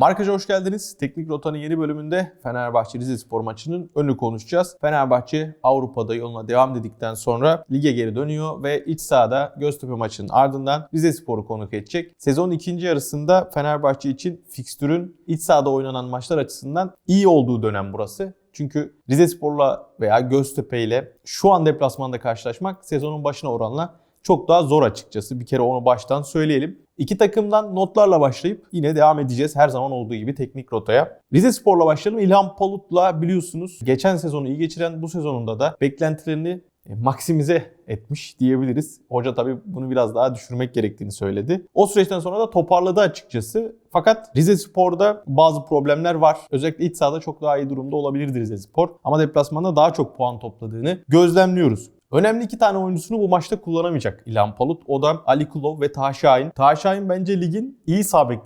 Markaja hoş geldiniz. Teknik Rota'nın yeni bölümünde Fenerbahçe Rize Spor maçının önünü konuşacağız. Fenerbahçe Avrupa'da yoluna devam dedikten sonra lige geri dönüyor ve iç sahada Göztepe maçının ardından Rize Spor'u konuk edecek. Sezonun ikinci yarısında Fenerbahçe için fikstürün iç sahada oynanan maçlar açısından iyi olduğu dönem burası. Çünkü Rize Spor'la veya Göztepe ile şu an deplasmanda karşılaşmak sezonun başına oranla çok daha zor açıkçası. Bir kere onu baştan söyleyelim. İki takımdan notlarla başlayıp yine devam edeceğiz her zaman olduğu gibi teknik rotaya. Rize Spor'la başlayalım. İlhan Palut'la biliyorsunuz geçen sezonu iyi geçiren bu sezonunda da beklentilerini e, maksimize etmiş diyebiliriz. Hoca tabii bunu biraz daha düşürmek gerektiğini söyledi. O süreçten sonra da toparladı açıkçası. Fakat Rize Spor'da bazı problemler var. Özellikle iç sahada çok daha iyi durumda olabilirdi Rize Spor. Ama deplasmanda daha çok puan topladığını gözlemliyoruz. Önemli iki tane oyuncusunu bu maçta kullanamayacak İlhan Palut. O da Ali Kulov ve Taha Şahin. Taha Şahin bence ligin iyi sağ bir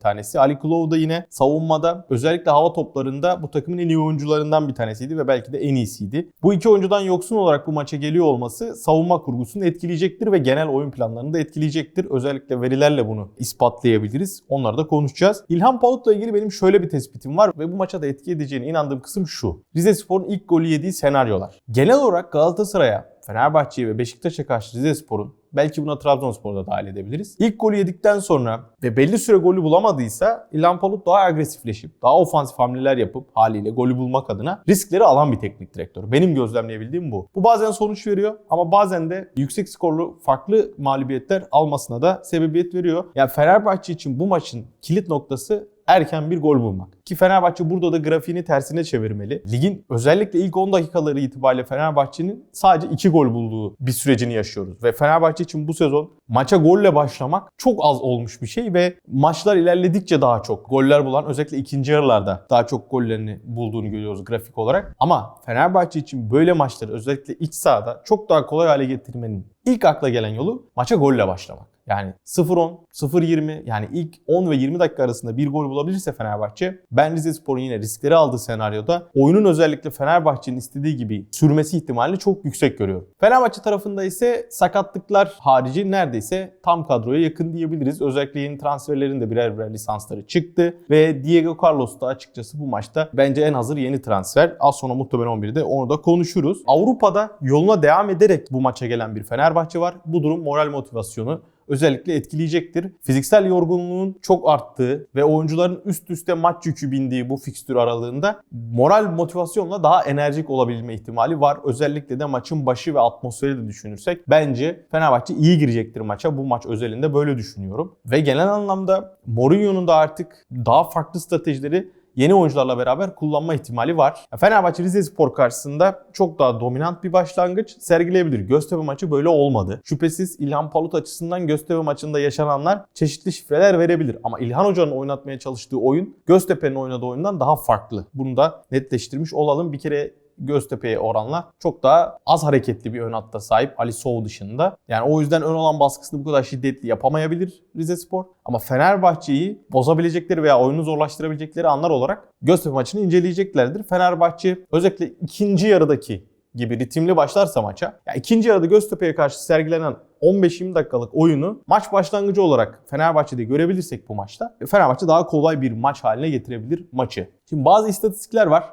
tanesi. Ali Kulov da yine savunmada özellikle hava toplarında bu takımın en iyi oyuncularından bir tanesiydi ve belki de en iyisiydi. Bu iki oyuncudan yoksun olarak bu maça geliyor olması savunma kurgusunu etkileyecektir ve genel oyun planlarını da etkileyecektir. Özellikle verilerle bunu ispatlayabiliriz. Onları da konuşacağız. İlhan Palut'la ilgili benim şöyle bir tespitim var ve bu maça da etki edeceğine inandığım kısım şu. Rize Spor'un ilk golü yediği senaryolar. Genel olarak Galatasaray'a Fenerbahçe'ye ve Beşiktaş'a karşı Rizespor'un belki buna Trabzonspor'da dahil edebiliriz. İlk golü yedikten sonra ve belli süre golü bulamadıysa İlhan Palut daha agresifleşip, daha ofansif hamleler yapıp haliyle golü bulmak adına riskleri alan bir teknik direktör. Benim gözlemleyebildiğim bu. Bu bazen sonuç veriyor ama bazen de yüksek skorlu farklı mağlubiyetler almasına da sebebiyet veriyor. Yani Fenerbahçe için bu maçın kilit noktası erken bir gol bulmak. Ki Fenerbahçe burada da grafiğini tersine çevirmeli. Ligin özellikle ilk 10 dakikaları itibariyle Fenerbahçe'nin sadece 2 gol bulduğu bir sürecini yaşıyoruz. Ve Fenerbahçe için bu sezon maça golle başlamak çok az olmuş bir şey ve maçlar ilerledikçe daha çok goller bulan özellikle ikinci yarılarda daha çok gollerini bulduğunu görüyoruz grafik olarak. Ama Fenerbahçe için böyle maçları özellikle iç sahada çok daha kolay hale getirmenin ilk akla gelen yolu maça golle başlamak. Yani 0-10, 0-20 yani ilk 10 ve 20 dakika arasında bir gol bulabilirse Fenerbahçe ben Rize Spor'un yine riskleri aldığı senaryoda oyunun özellikle Fenerbahçe'nin istediği gibi sürmesi ihtimalini çok yüksek görüyorum. Fenerbahçe tarafında ise sakatlıklar harici neredeyse tam kadroya yakın diyebiliriz. Özellikle yeni transferlerin de birer birer lisansları çıktı ve Diego Carlos da açıkçası bu maçta bence en hazır yeni transfer. Az sonra muhtemelen 11'de onu da konuşuruz. Avrupa'da yoluna devam ederek bu maça gelen bir Fenerbahçe var. Bu durum moral motivasyonu özellikle etkileyecektir. Fiziksel yorgunluğun çok arttığı ve oyuncuların üst üste maç yükü bindiği bu fikstür aralığında moral motivasyonla daha enerjik olabilme ihtimali var. Özellikle de maçın başı ve atmosferi de düşünürsek bence Fenerbahçe iyi girecektir maça. Bu maç özelinde böyle düşünüyorum. Ve genel anlamda Mourinho'nun da artık daha farklı stratejileri yeni oyuncularla beraber kullanma ihtimali var. Fenerbahçe Rize Spor karşısında çok daha dominant bir başlangıç sergileyebilir. Göztepe maçı böyle olmadı. Şüphesiz İlhan Palut açısından Göztepe maçında yaşananlar çeşitli şifreler verebilir. Ama İlhan Hoca'nın oynatmaya çalıştığı oyun Göztepe'nin oynadığı oyundan daha farklı. Bunu da netleştirmiş olalım. Bir kere Göztepe'ye oranla çok daha az hareketli bir ön hatta sahip Ali Sow dışında. Yani o yüzden ön olan baskısını bu kadar şiddetli yapamayabilir Rize Spor. Ama Fenerbahçe'yi bozabilecekleri veya oyunu zorlaştırabilecekleri anlar olarak Göztepe maçını inceleyeceklerdir. Fenerbahçe özellikle ikinci yarıdaki gibi ritimli başlarsa maça, yani ikinci yarıda Göztepe'ye karşı sergilenen 15-20 dakikalık oyunu maç başlangıcı olarak Fenerbahçe'de görebilirsek bu maçta Fenerbahçe daha kolay bir maç haline getirebilir maçı. Şimdi bazı istatistikler var.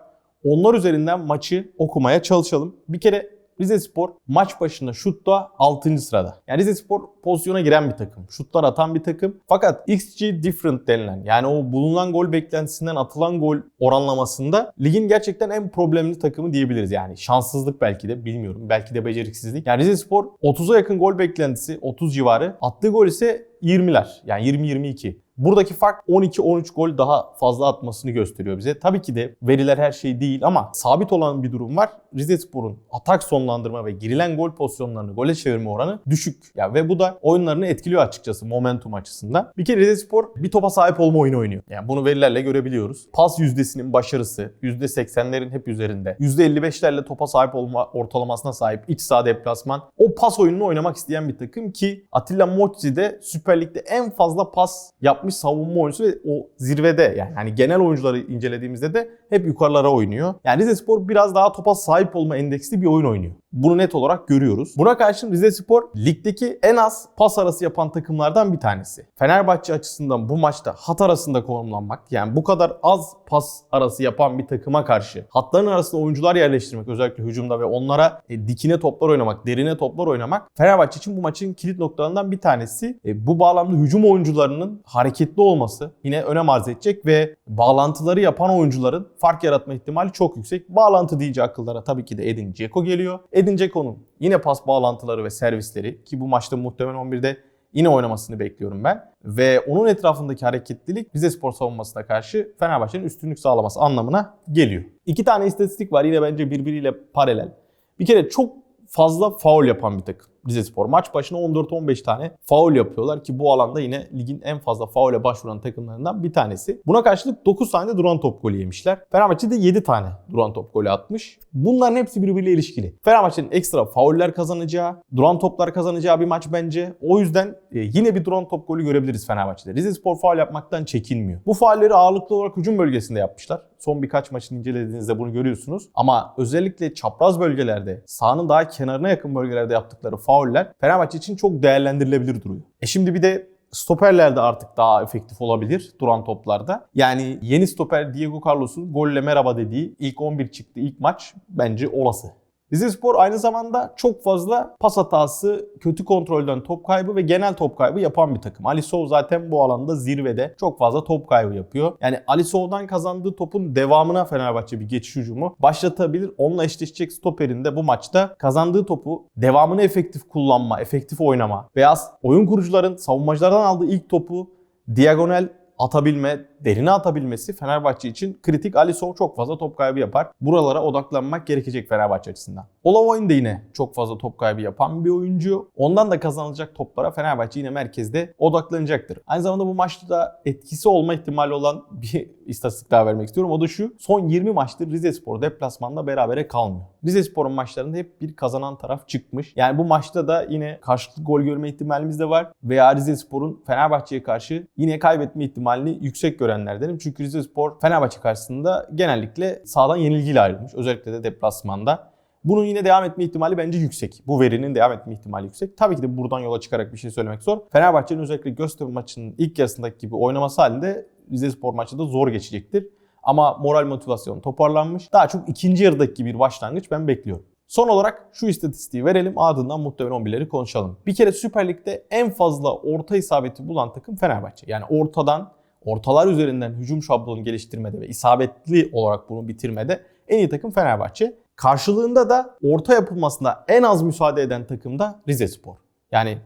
Onlar üzerinden maçı okumaya çalışalım. Bir kere Rize Spor maç başına şutta 6. sırada. Yani Rize Spor pozisyona giren bir takım. Şutlar atan bir takım. Fakat XG different denilen yani o bulunan gol beklentisinden atılan gol oranlamasında ligin gerçekten en problemli takımı diyebiliriz. Yani şanssızlık belki de bilmiyorum. Belki de beceriksizlik. Yani Rize Spor 30'a yakın gol beklentisi 30 civarı. Attığı gol ise 20'ler yani 20-22. Buradaki fark 12-13 gol daha fazla atmasını gösteriyor bize. Tabii ki de veriler her şey değil ama sabit olan bir durum var. Rizespor'un atak sonlandırma ve girilen gol pozisyonlarını gole çevirme oranı düşük. Ya ve bu da oyunlarını etkiliyor açıkçası momentum açısından. Bir kere Rizespor bir topa sahip olma oyunu oynuyor. Yani bunu verilerle görebiliyoruz. Pas yüzdesinin başarısı %80'lerin hep üzerinde. %55'lerle topa sahip olma ortalamasına sahip iç saha deplasman. O pas oyununu oynamak isteyen bir takım ki Atilla Mocci de süper Süper Lig'de en fazla pas yapmış savunma oyuncusu ve o zirvede yani hani genel oyuncuları incelediğimizde de hep yukarılara oynuyor. Yani Rize Spor biraz daha topa sahip olma endeksli bir oyun oynuyor. Bunu net olarak görüyoruz. Buna karşın Rize Spor ligdeki en az pas arası yapan takımlardan bir tanesi. Fenerbahçe açısından bu maçta hat arasında konumlanmak yani bu kadar az pas arası yapan bir takıma karşı hatların arasında oyuncular yerleştirmek özellikle hücumda ve onlara e, dikine toplar oynamak, derine toplar oynamak Fenerbahçe için bu maçın kilit noktalarından bir tanesi. E, bu bağlamda hücum oyuncularının hareketli olması yine önem arz edecek ve bağlantıları yapan oyuncuların fark yaratma ihtimali çok yüksek. Bağlantı deyince akıllara tabii ki de Edin Dzeko geliyor. Edin Dzeko'nun yine pas bağlantıları ve servisleri ki bu maçta muhtemelen 11'de yine oynamasını bekliyorum ben. Ve onun etrafındaki hareketlilik Rize Spor savunmasına karşı Fenerbahçe'nin üstünlük sağlaması anlamına geliyor. İki tane istatistik var yine bence birbiriyle paralel. Bir kere çok fazla faul yapan bir takım. Rizespor maç başına 14-15 tane faul yapıyorlar ki bu alanda yine ligin en fazla faule başvuran takımlarından bir tanesi. Buna karşılık 9 tane duran top golü yemişler. Fenerbahçe de 7 tane duran top golü atmış. Bunların hepsi birbiriyle ilişkili. Fenerbahçe'nin ekstra fauller kazanacağı, duran toplar kazanacağı bir maç bence. O yüzden e, yine bir duran top golü görebiliriz Fenerbahçe'de. Rizespor faul yapmaktan çekinmiyor. Bu faulleri ağırlıklı olarak hücum bölgesinde yapmışlar. Son birkaç maçını incelediğinizde bunu görüyorsunuz. Ama özellikle çapraz bölgelerde, sahanın daha kenarına yakın bölgelerde yaptıkları fauller Fenerbahçe için çok değerlendirilebilir duruyor. E şimdi bir de stoperler de artık daha efektif olabilir duran toplarda. Yani yeni stoper Diego Carlos'un golle merhaba dediği ilk 11 çıktı ilk maç bence olası. Rizespor aynı zamanda çok fazla pas hatası, kötü kontrolden top kaybı ve genel top kaybı yapan bir takım. Ali Sov zaten bu alanda zirvede çok fazla top kaybı yapıyor. Yani Ali Sov'dan kazandığı topun devamına Fenerbahçe bir geçiş hücumu başlatabilir. Onunla eşleşecek stoperin de bu maçta kazandığı topu devamını efektif kullanma, efektif oynama veya oyun kurucuların savunmacılardan aldığı ilk topu diagonal atabilme, derine atabilmesi Fenerbahçe için kritik. Alisson çok fazla top kaybı yapar. Buralara odaklanmak gerekecek Fenerbahçe açısından. Olavoyun da yine çok fazla top kaybı yapan bir oyuncu. Ondan da kazanılacak toplara Fenerbahçe yine merkezde odaklanacaktır. Aynı zamanda bu maçta da etkisi olma ihtimali olan bir istatistik daha vermek istiyorum. O da şu. Son 20 maçtır Rizespor deplasmanda berabere kalmıyor. Rizespor'un maçlarında hep bir kazanan taraf çıkmış. Yani bu maçta da yine karşılıklı gol görme ihtimalimiz de var. Veya Rizespor'un Fenerbahçe'ye karşı yine kaybetme ihtimalini yüksek görenlerdenim. Çünkü Rizespor Fenerbahçe karşısında genellikle sağdan yenilgiyle ayrılmış. Özellikle de deplasmanda. Bunun yine devam etme ihtimali bence yüksek. Bu verinin devam etme ihtimali yüksek. Tabii ki de buradan yola çıkarak bir şey söylemek zor. Fenerbahçe'nin özellikle Göztepe maçının ilk yarısındaki gibi oynaması halinde Rizespor maçı da zor geçecektir. Ama moral motivasyon toparlanmış. Daha çok ikinci yarıdaki bir başlangıç ben bekliyorum. Son olarak şu istatistiği verelim ardından muhtemelen 11'leri konuşalım. Bir kere Süper Lig'de en fazla orta isabeti bulan takım Fenerbahçe. Yani ortadan, ortalar üzerinden hücum şablonu geliştirmede ve isabetli olarak bunu bitirmede en iyi takım Fenerbahçe. Karşılığında da orta yapılmasına en az müsaade eden takım da Rizespor. Yani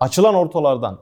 açılan ortalardan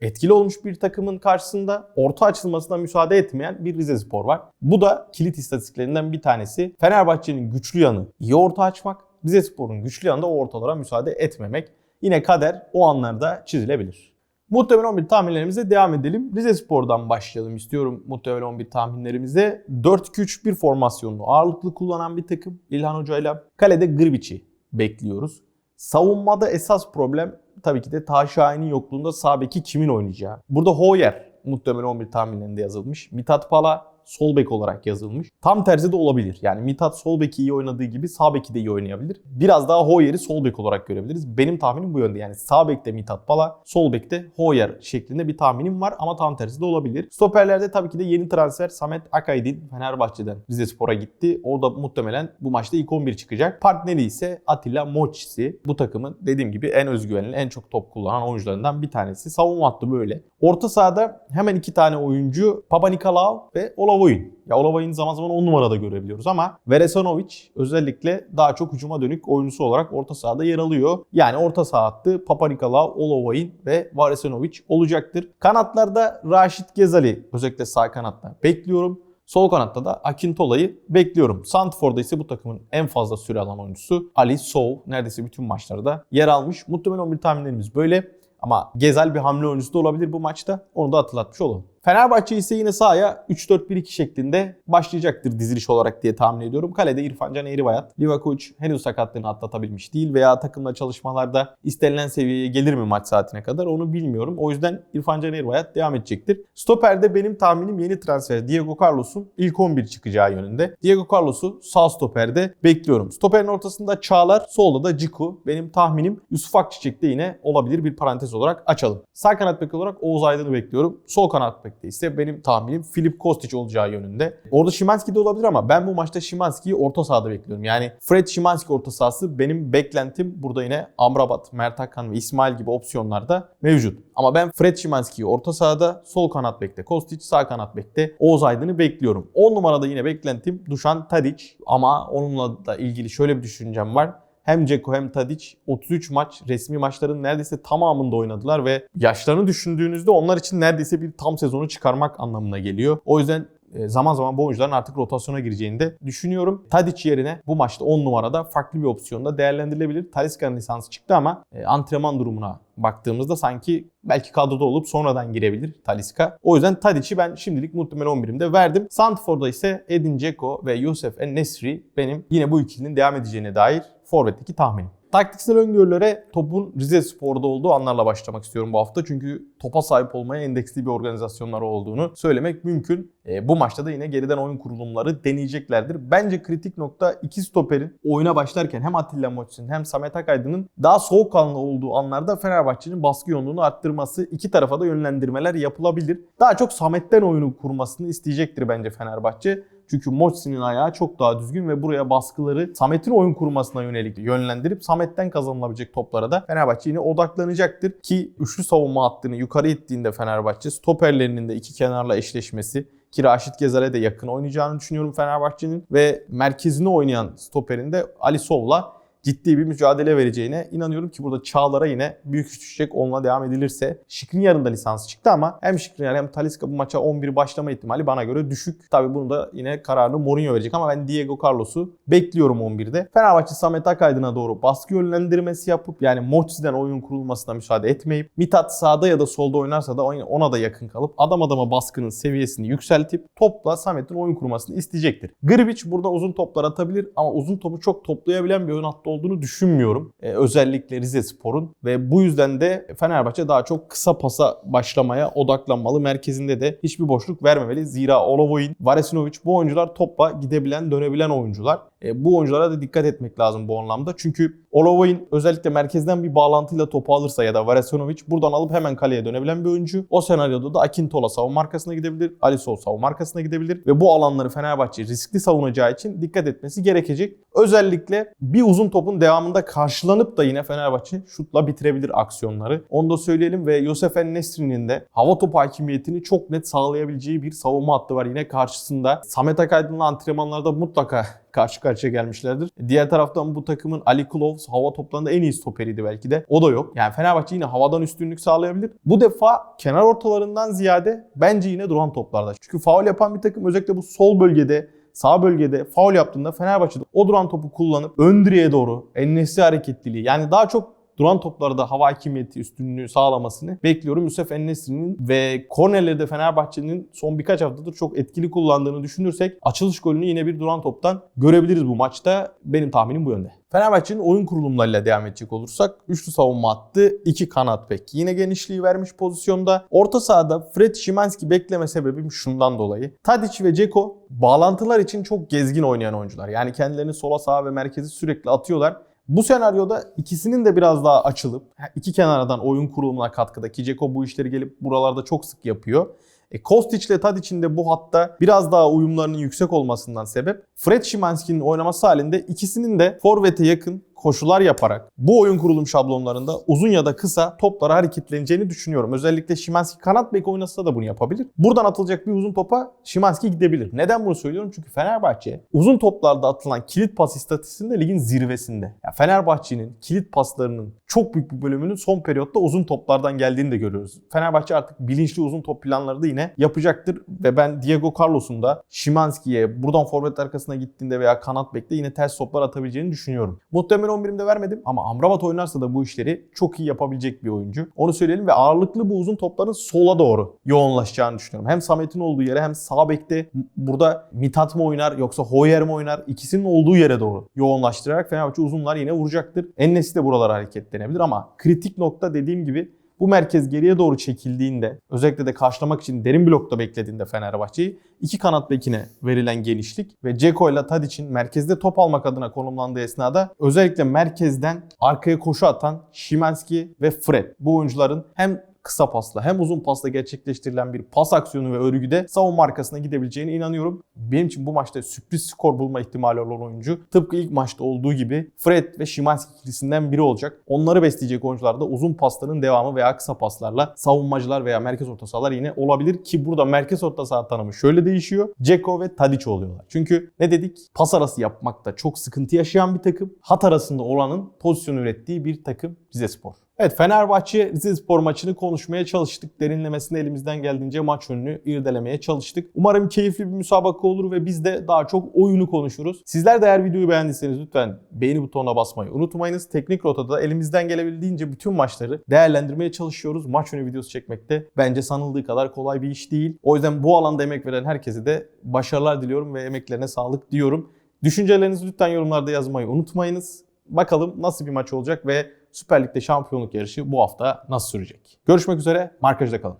etkili olmuş bir takımın karşısında orta açılmasına müsaade etmeyen bir Rizespor var. Bu da kilit istatistiklerinden bir tanesi. Fenerbahçe'nin güçlü yanı iyi orta açmak, Rizespor'un güçlü yanı da o ortalara müsaade etmemek. Yine kader o anlarda çizilebilir. Muhtemel 11 tahminlerimize devam edelim. Rize Spor'dan başlayalım istiyorum muhtemel 11 tahminlerimize. 4-2-3-1 formasyonunu ağırlıklı kullanan bir takım İlhan Hoca ile kalede Grbiç'i bekliyoruz. Savunmada esas problem tabii ki de Taha Şahin'in yokluğunda sağ beki kimin oynayacağı. Burada Hoyer muhtemel 11 tahminlerinde yazılmış. Mithat Pala sol bek olarak yazılmış. Tam tersi de olabilir. Yani Mithat sol beki iyi oynadığı gibi sağ beki de iyi oynayabilir. Biraz daha Hoyer'i sol bek olarak görebiliriz. Benim tahminim bu yönde. Yani sağ bekte Mithat Pala, sol bekte Hoyer şeklinde bir tahminim var ama tam tersi de olabilir. Stoperlerde tabii ki de yeni transfer Samet Akaydin Fenerbahçe'den Rizespor'a gitti. O da muhtemelen bu maçta ilk 11 çıkacak. Partneri ise Atilla Moçisi. Bu takımın dediğim gibi en özgüvenli, en çok top kullanan oyuncularından bir tanesi. Savunma hattı böyle. Orta sahada hemen iki tane oyuncu Papa Nikolaou ve Olavoyun. Ya Olavoyun'u zaman zaman 10 numarada görebiliyoruz ama Veresanovic özellikle daha çok hücuma dönük oyuncusu olarak orta sahada yer alıyor. Yani orta saha hattı Papa Nikolaou, Olavoyun ve Veresanovic olacaktır. Kanatlarda Raşit Gezali özellikle sağ kanatta bekliyorum. Sol kanatta da Akintola'yı bekliyorum. Santfor'da ise bu takımın en fazla süre alan oyuncusu Ali Sov. Neredeyse bütün maçlarda yer almış. Muhtemelen 11 tahminlerimiz böyle. Ama Gezel bir hamle oyuncusu da olabilir bu maçta. Onu da hatırlatmış olalım. Fenerbahçe ise yine sahaya 3-4-1-2 şeklinde başlayacaktır diziliş olarak diye tahmin ediyorum. Kalede İrfan Can Eğribayat. Livakovic henüz sakatlığını atlatabilmiş değil veya takımla çalışmalarda istenilen seviyeye gelir mi maç saatine kadar onu bilmiyorum. O yüzden İrfan Can Eğribayat devam edecektir. Stoper'de benim tahminim yeni transfer Diego Carlos'un ilk 11 çıkacağı yönünde. Diego Carlos'u sağ stoperde bekliyorum. Stoperin ortasında Çağlar, solda da Ciku. Benim tahminim Yusuf Akçiçek yine olabilir bir parantez olarak açalım. Sağ kanat bek olarak Oğuz Aydın'ı bekliyorum. Sol kanat ise benim tahminim Filip Kostic olacağı yönünde. Orada Şimanski de olabilir ama ben bu maçta Şimanski'yi orta sahada bekliyorum. Yani Fred Şimanski orta sahası benim beklentim burada yine Amrabat, Mert Hakan ve İsmail gibi opsiyonlarda mevcut. Ama ben Fred Şimanski'yi orta sahada, sol kanat bekte Kostic, sağ kanat bekte Oğuz Aydın'ı bekliyorum. 10 numarada yine beklentim Dušan Tadic ama onunla da ilgili şöyle bir düşüncem var. Hem Ceko hem Tadic 33 maç resmi maçların neredeyse tamamında oynadılar ve yaşlarını düşündüğünüzde onlar için neredeyse bir tam sezonu çıkarmak anlamına geliyor. O yüzden e, zaman zaman bu oyuncuların artık rotasyona gireceğini de düşünüyorum. Tadic yerine bu maçta 10 numarada farklı bir opsiyonda değerlendirilebilir. Talisca'nın lisansı çıktı ama e, antrenman durumuna baktığımızda sanki belki kadroda olup sonradan girebilir Talisca. O yüzden Tadic'i ben şimdilik muhtemel 11'imde verdim. Santfor'da ise Edin Dzeko ve Yusuf En-Nesri benim yine bu ikilinin devam edeceğine dair forvetteki tahminim. Taktiksel öngörülere topun Rize Spor'da olduğu anlarla başlamak istiyorum bu hafta. Çünkü topa sahip olmaya endeksli bir organizasyonları olduğunu söylemek mümkün. E, bu maçta da yine geriden oyun kurulumları deneyeceklerdir. Bence kritik nokta iki stoperin oyuna başlarken hem Atilla Moçin hem Samet Akaydın'ın daha soğukkanlı olduğu anlarda Fenerbahçe'nin baskı yoğunluğunu arttırması, iki tarafa da yönlendirmeler yapılabilir. Daha çok Samet'ten oyunu kurmasını isteyecektir bence Fenerbahçe. Çünkü Moçsi'nin ayağı çok daha düzgün ve buraya baskıları Samet'in oyun kurmasına yönelik yönlendirip Samet'ten kazanılabilecek toplara da Fenerbahçe yine odaklanacaktır. Ki üçlü savunma hattını yukarı ittiğinde Fenerbahçe stoperlerinin de iki kenarla eşleşmesi ki Raşit Gezal'e de yakın oynayacağını düşünüyorum Fenerbahçe'nin ve merkezine oynayan stoperin de Ali Sov'la ciddi bir mücadele vereceğine inanıyorum ki burada Çağlar'a yine büyük düşecek onunla devam edilirse. Şikrinyar'ın da lisansı çıktı ama hem Şikrinyar hem Talisca bu maça 11 başlama ihtimali bana göre düşük. Tabi bunu da yine kararını Mourinho verecek ama ben Diego Carlos'u bekliyorum 11'de. Fenerbahçe Samet Akaydın'a doğru baskı yönlendirmesi yapıp yani Moçsi'den oyun kurulmasına müsaade etmeyip Mithat sağda ya da solda oynarsa da ona da yakın kalıp adam adama baskının seviyesini yükseltip topla Samet'in oyun kurmasını isteyecektir. Grbic burada uzun toplar atabilir ama uzun topu çok toplayabilen bir oyun hattı olduğunu düşünmüyorum. Ee, özellikle Rize Spor'un ve bu yüzden de Fenerbahçe daha çok kısa pasa başlamaya odaklanmalı. Merkezinde de hiçbir boşluk vermemeli. Zira Olovoyin, Varesinovic bu oyuncular topla gidebilen, dönebilen oyuncular. E, bu oyunculara da dikkat etmek lazım bu anlamda. Çünkü Olovoyin özellikle merkezden bir bağlantıyla topu alırsa ya da Varesinovic buradan alıp hemen kaleye dönebilen bir oyuncu. O senaryoda da Akintola savunma arkasına gidebilir. Alisson savunma arkasına gidebilir. Ve bu alanları Fenerbahçe riskli savunacağı için dikkat etmesi gerekecek. Özellikle bir uzun topun devamında karşılanıp da yine Fenerbahçe şutla bitirebilir aksiyonları. Onu da söyleyelim ve Yosef Nesri'nin de hava topu hakimiyetini çok net sağlayabileceği bir savunma hattı var yine karşısında. Samet Akaydın'la antrenmanlarda mutlaka karşı karşıya gelmişlerdir. Diğer taraftan bu takımın Ali Kulov hava toplarında en iyi stoperiydi belki de. O da yok. Yani Fenerbahçe yine havadan üstünlük sağlayabilir. Bu defa kenar ortalarından ziyade bence yine duran toplarda. Çünkü faul yapan bir takım özellikle bu sol bölgede sağ bölgede faul yaptığında Fenerbahçe'de o duran topu kullanıp ön direğe doğru ennesi hareketliliği yani daha çok duran toplarda hava hakimiyeti üstünlüğü sağlamasını bekliyorum. Yusuf Ennesri'nin ve kornerleri de Fenerbahçe'nin son birkaç haftadır çok etkili kullandığını düşünürsek açılış golünü yine bir duran toptan görebiliriz bu maçta. Benim tahminim bu yönde. Fenerbahçe'nin oyun kurulumlarıyla devam edecek olursak üçlü savunma attı. iki kanat bek. Yine genişliği vermiş pozisyonda. Orta sahada Fred Szymanski bekleme sebebim şundan dolayı. Tadic ve Ceko bağlantılar için çok gezgin oynayan oyuncular. Yani kendilerini sola sağa ve merkezi sürekli atıyorlar. Bu senaryoda ikisinin de biraz daha açılıp iki kenardan oyun kurulumuna katkıda ki Ceko bu işleri gelip buralarda çok sık yapıyor. E, Kostic ile Tadic'in de bu hatta biraz daha uyumlarının yüksek olmasından sebep Fred Szymanski'nin oynaması halinde ikisinin de forvete yakın koşular yaparak bu oyun kurulum şablonlarında uzun ya da kısa toplara hareketleneceğini düşünüyorum. Özellikle Şimanski kanat bek oynasa da bunu yapabilir. Buradan atılacak bir uzun topa Şimanski gidebilir. Neden bunu söylüyorum? Çünkü Fenerbahçe uzun toplarda atılan kilit pas istatistiğinde ligin zirvesinde. Yani Fenerbahçe'nin kilit paslarının çok büyük bir bölümünün son periyotta uzun toplardan geldiğini de görüyoruz. Fenerbahçe artık bilinçli uzun top planları da yine yapacaktır ve ben Diego Carlos'un da Şimanski'ye buradan forvet arkasına gittiğinde veya kanat bekle yine ters toplar atabileceğini düşünüyorum. Muhtemelen 11'imde vermedim ama Amrabat oynarsa da bu işleri çok iyi yapabilecek bir oyuncu. Onu söyleyelim ve ağırlıklı bu uzun topların sola doğru yoğunlaşacağını düşünüyorum. Hem Samet'in olduğu yere hem sağ bekte burada Mithat mı oynar yoksa Hoyer mi oynar? İkisinin olduğu yere doğru yoğunlaştırarak Fenerbahçe uzunlar yine vuracaktır. Ennesi de buralara hareketlenebilir ama kritik nokta dediğim gibi bu merkez geriye doğru çekildiğinde özellikle de karşılamak için derin blokta beklediğinde Fenerbahçe'yi iki kanat bekine verilen genişlik ve Ceko ile Tadic'in merkezde top almak adına konumlandığı esnada özellikle merkezden arkaya koşu atan Şimanski ve Fred bu oyuncuların hem kısa pasla hem uzun pasla gerçekleştirilen bir pas aksiyonu ve örgüde savunma arkasına gidebileceğine inanıyorum. Benim için bu maçta sürpriz skor bulma ihtimali olan oyuncu tıpkı ilk maçta olduğu gibi Fred ve Şimanski ikilisinden biri olacak. Onları besleyecek oyuncular da uzun pasların devamı veya kısa paslarla savunmacılar veya merkez orta sahalar yine olabilir ki burada merkez orta saha tanımı şöyle değişiyor. Ceko ve Tadic oluyorlar. Çünkü ne dedik? Pas arası yapmakta çok sıkıntı yaşayan bir takım. Hat arasında olanın pozisyon ürettiği bir takım Rizespor. Evet Fenerbahçe Rizespor maçını konuşmaya çalıştık. Derinlemesine elimizden geldiğince maç önünü irdelemeye çalıştık. Umarım keyifli bir müsabaka olur ve biz de daha çok oyunu konuşuruz. Sizler de eğer videoyu beğendiyseniz lütfen beğeni butonuna basmayı unutmayınız. Teknik Rota'da elimizden gelebildiğince bütün maçları değerlendirmeye çalışıyoruz. Maç önü videosu çekmekte bence sanıldığı kadar kolay bir iş değil. O yüzden bu alanda emek veren herkese de başarılar diliyorum ve emeklerine sağlık diyorum. Düşüncelerinizi lütfen yorumlarda yazmayı unutmayınız. Bakalım nasıl bir maç olacak ve Süper Lig'de şampiyonluk yarışı bu hafta nasıl sürecek? Görüşmek üzere, markajda kalın.